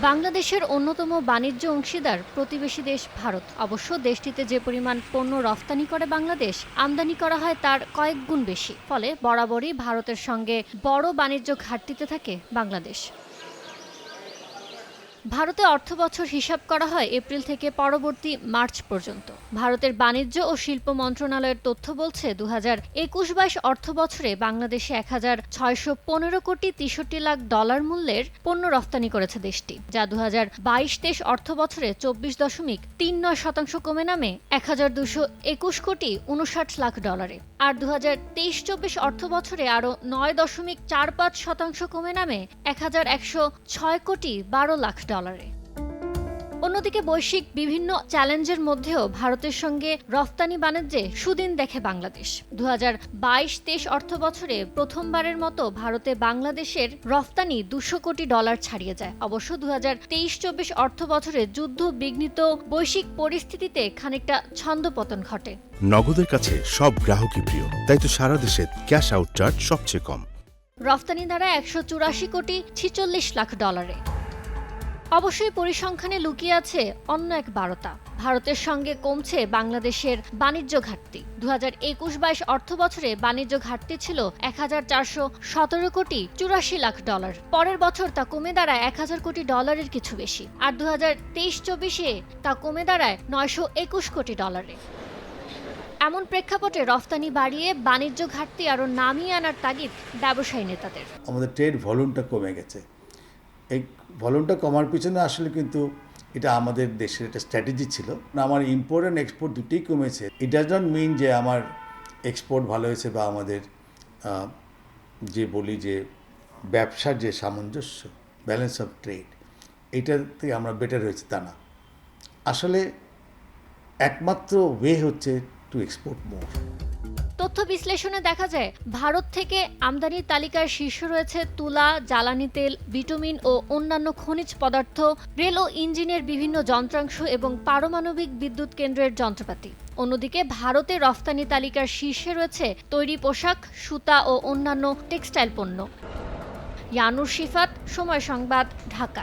বাংলাদেশের অন্যতম বাণিজ্য অংশীদার প্রতিবেশী দেশ ভারত। অবশ্য দেশটিতে যে পরিমাণ পণ্য রফতানি করে বাংলাদেশ, আমদানি করা হয় তার কয়েক গুণ বেশি। ফলে বরাবরই ভারতের সঙ্গে বড় বাণিজ্য ঘাটতিতে থাকে বাংলাদেশ। ভারতে অর্থবছর হিসাব করা হয় এপ্রিল থেকে পরবর্তী মার্চ পর্যন্ত। ভারতের বাণিজ্য ও শিল্প মন্ত্রণালয়ের তথ্য বলছে দু হাজার একুশ বাইশ অর্থ বছরে বাংলাদেশে এক হাজার ছয়শো পনেরো কোটি তেষট্টি লাখ ডলার মূল্যের পণ্য রফতানি করেছে দেশটি, যা দু হাজার বাইশ তেইশ অর্থ বছরে চব্বিশ দশমিক তিন নয় শতাংশ কমে নামে এক হাজার দুশো একুশ কোটি উনষাট লাখ ডলারে। আর দু হাজার তেইশ চব্বিশ অর্থ বছরে আরও নয় দশমিক চার পাঁচ শতাংশ কমে নামে এক হাজার একশো ছয় কোটি বারো লাখ ডলারে অন্যদিকে বৈশ্বিক বিভিন্ন চ্যালেঞ্জের মধ্যেও ভারতের সঙ্গে রফতানি বাণিজ্যে সুদিন দেখে বাংলাদেশ। দু হাজার বাইশ তেইশ অর্থ বছরে প্রথমবারের মতো ভারতে বাংলাদেশের রফতানি দুশো কোটি ডলার ছাড়িয়ে যায়। অবশ্য দু হাজার তেইশ চব্বিশ অর্থ বছরে যুদ্ধ বিঘ্নিত বৈশ্বিক পরিস্থিতিতে খানিকটা ছন্দপতন ঘটে। নগদের কাছে সব গ্রাহকই প্রিয় তাই তো সারা দেশে ক্যাশ আউট চার্জ সবচেয়ে কম। রফতানি দ্বারা একশো চুরাশি কোটি ছিচল্লিশ লাখ ডলারে অবশ্যই পরিসংখ্যানে লুকিয়ে আছে অন্য এক বারতা। ভারতের সঙ্গে কমছে বাংলাদেশের বাণিজ্য ঘাটতি। দু হাজার একুশ বাইশ অর্থ বছরে বাণিজ্য ঘাটতি ছিল এক হাজার চারশো সতেরো কোটি চুরাশি লাখ ডলার। পরের বছর তা কমে দাঁড়ায় এক হাজার কোটি ডলারের কিছু বেশি। আর দু হাজার তেইশ চব্বিশে তা কমে দাঁড়ায় নয়শো একুশ কোটি ডলারে। এমন প্রেক্ষাপটে রফতানি বাড়িয়ে বাণিজ্য ঘাটতি আরও নামিয়ে আনার তাগিদ ব্যবসায়ী নেতাদের। আমাদের ট্রেড ভলিউমটা কমে গেছে। এই ভলিউমটা কমার পিছনে আসলে কিন্তু এটা আমাদের দেশের একটা স্ট্র্যাটেজি ছিল। আমার ইম্পোর্ট অ্যান্ড এক্সপোর্ট দুটোই কমেছে। ইট ডাজ নট মিন যে আমার এক্সপোর্ট ভালো হয়েছে বা আমাদের যে বলি যে ব্যবসার যে সামঞ্জস্য ব্যালেন্স অফ ট্রেড এইটাতে আমরা বেটার হয়েছে তা না। আসলে একমাত্র ওয়ে হচ্ছে টু এক্সপোর্ট মোর তথ্য বিশ্লেষণে দেখা যায়, ভারত থেকে আমদানির তালিকার শীর্ষ রয়েছে তুলা, জ্বালানি তেল, ভিটামিন ও অন্যান্য খনিজ পদার্থ, রেল ও ইঞ্জিনের বিভিন্ন যন্ত্রাংশ এবং পারমাণবিক বিদ্যুৎ কেন্দ্রের যন্ত্রপাতি। অন্যদিকে, ভারতে রফতানি তালিকার শীর্ষে রয়েছে তৈরি পোশাক, সুতা ও অন্যান্য টেক্সটাইল পণ্য। ইয়ানুর শিফাত, সময় সংবাদ, ঢাকা।